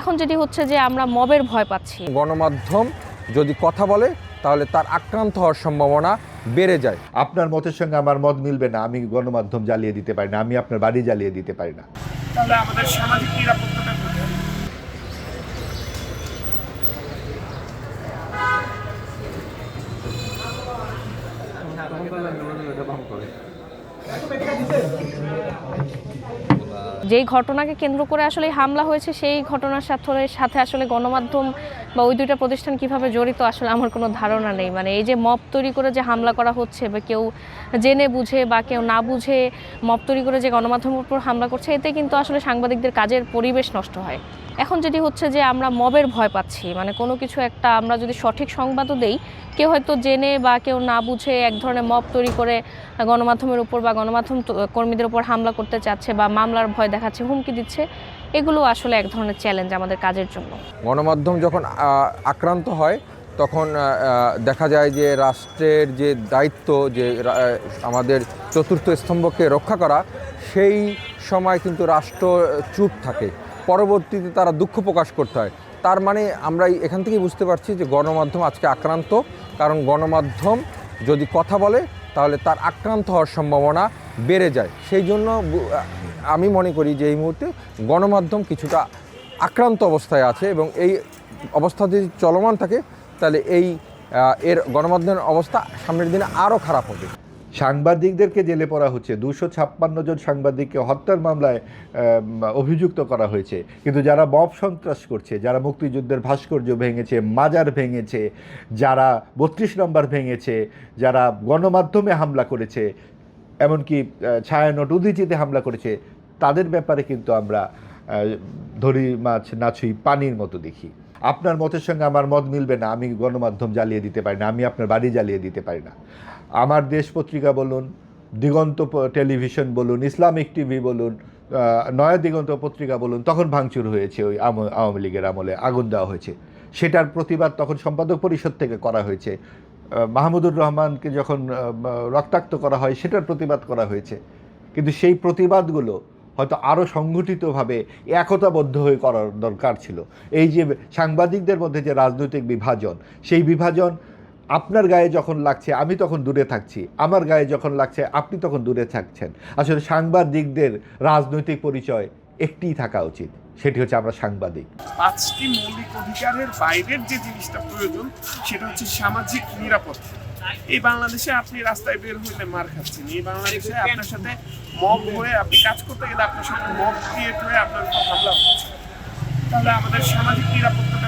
এখন যেটি হচ্ছে যে আমরা মবের ভয় পাচ্ছি। গণমাধ্যম যদি কথা বলে তাহলে তার আক্রান্ত হওয়ার সম্ভাবনা বেড়ে যায়। আপনার মতের সঙ্গে আমার মত মিলবে না আমি গণমাধ্যম জ্বালিয়ে দিতে পারি না আমি আপনার বাড়ি জ্বালিয়ে দিতে পারি না। তাহলে আমাদের সামাজিক নিরাপত্তাটা কোথায়? যেই ঘটনাকে কেন্দ্র করে আসলে হামলা হয়েছে, সেই ঘটনার সাথে সাথে আসলে গণমাধ্যম বা ওই দুইটা প্রতিষ্ঠান কীভাবে জড়িত আসলে আমার কোনো ধারণা নেই। মানে এই যে মপ তৈরি করে যে হামলা করা হচ্ছে বা কেউ জেনে বুঝে বা কেউ না বুঝে মপ তৈরি করে যে গণমাধ্যমের উপর হামলা করছে, এতে কিন্তু আসলে সাংবাদিকদের কাজের পরিবেশ নষ্ট হয়। এখন যেটি হচ্ছে যে আমরা মবের ভয় পাচ্ছি মানে কোনো কিছু একটা আমরা যদি সঠিক সংবাদও দেই, কেউ হয়তো জেনে বা কেউ না বুঝে এক ধরনের মব তৈরি করে গণমাধ্যমের উপর বা গণমাধ্যম কর্মীদের উপর হামলা করতে চাচ্ছে বা মামলার ভয় দেখাচ্ছে, হুমকি দিচ্ছে, এগুলো আসলে এক ধরনের চ্যালেঞ্জ আমাদের কাজের জন্য। গণমাধ্যম যখন আক্রান্ত হয়, তখন দেখা যায় যে রাষ্ট্রের যে দায়িত্ব যে আমাদের চতুর্থ স্তম্ভকে রক্ষা করা, সেই সময় কিন্তু রাষ্ট্র চুপ থাকে। পরবর্তীতে তারা দুঃখ প্রকাশ করতে হয়। তার মানে আমরা এখান থেকেই বুঝতে পারছি যে গণমাধ্যম আজকে আক্রান্ত। কারণ গণমাধ্যম যদি কথা বলে, তাহলে তার আক্রান্ত হওয়ার সম্ভাবনা বেড়ে যায়। সেই জন্য আমি মনে করি যে এই মুহূর্তে গণমাধ্যম কিছুটা আক্রান্ত অবস্থায় আছে এবং এই অবস্থা যদি চলমান থাকে, তাহলে এই এর গণমাধ্যমের অবস্থা সামনের দিনে আরও খারাপ হবে। সাংবাদিকদেরকে জেলে পড়া হচ্ছে। দুশো ছাপ্পান্ন জন সাংবাদিককে হত্যার মামলায় অভিযুক্ত করা হয়েছে। কিন্তু যারা মব সন্ত্রাস করছে, যারা মুক্তিযুদ্ধের ভাস্কর্য ভেঙেছে, মাজার ভেঙেছে, যারা বত্রিশ নম্বর ভেঙেছে, যারা গণমাধ্যমে হামলা করেছে, এমনকি ছায়ানট উদিচিতে হামলা করেছে, তাদের ব্যাপারে কিন্তু আমরা ধরি মাছ নাছুই পানির মতো দেখি। আপনার মতের সঙ্গে আমার মত মিলবে না, আমি গণমাধ্যম জ্বালিয়ে দিতে পারি না, আমি আপনার বাড়ি জ্বালিয়ে দিতে পারি না। আমার দেশ পত্রিকা বলুন, দিগন্ত টেলিভিশন বলুন, ইসলামিক টিভি বলুন নয়া দিগন্ত পত্রিকা বলুন, তখন ভাঙচুর হয়েছে ওই আওয়ামী লীগের আমলে, আগুন দেওয়া হয়েছে। সেটার প্রতিবাদ তখন সম্পাদক পরিষদ থেকে করা হয়েছে। মাহমুদুর রহমানকে যখন রক্তাক্ত করা হয়, সেটার প্রতিবাদ করা হয়েছে। কিন্তু সেই প্রতিবাদগুলো হয়তো আরও সংগঠিতভাবে একতাবদ্ধ হয়ে করার দরকার ছিল। এই যে সাংবাদিকদের মধ্যে যে রাজনৈতিক বিভাজন, সেই বিভাজন আপনার গায়ে যখন লাগছে, আমি তখন দূরে থাকছি। আমার গায়ে যখন লাগছে, আপনি তখন দূরে থাকছেন। আসলে সাংবাদিকদের রাজনৈতিক পরিচয় একটিই থাকা উচিত, সেটি হচ্ছে আমরা সাংবাদিক। পাঁচটি মৌলিক অধিকারের বাইরের যে জিনিসটা প্রয়োজন, সেটা হচ্ছে সামাজিক নিরাপত্তা। এই বাংলাদেশে আপনি রাস্তায় বের হইলে মার খাচ্ছেন। এই বাংলাদেশে আপনার সাথে মগ হয়ে আপনি কাজ করতে গেলে আপনার সাথে মব ক্রিয়েট হয়ে আপনার হামলা হচ্ছে। তাহলে আমাদের সামাজিক নিরাপত্তাটা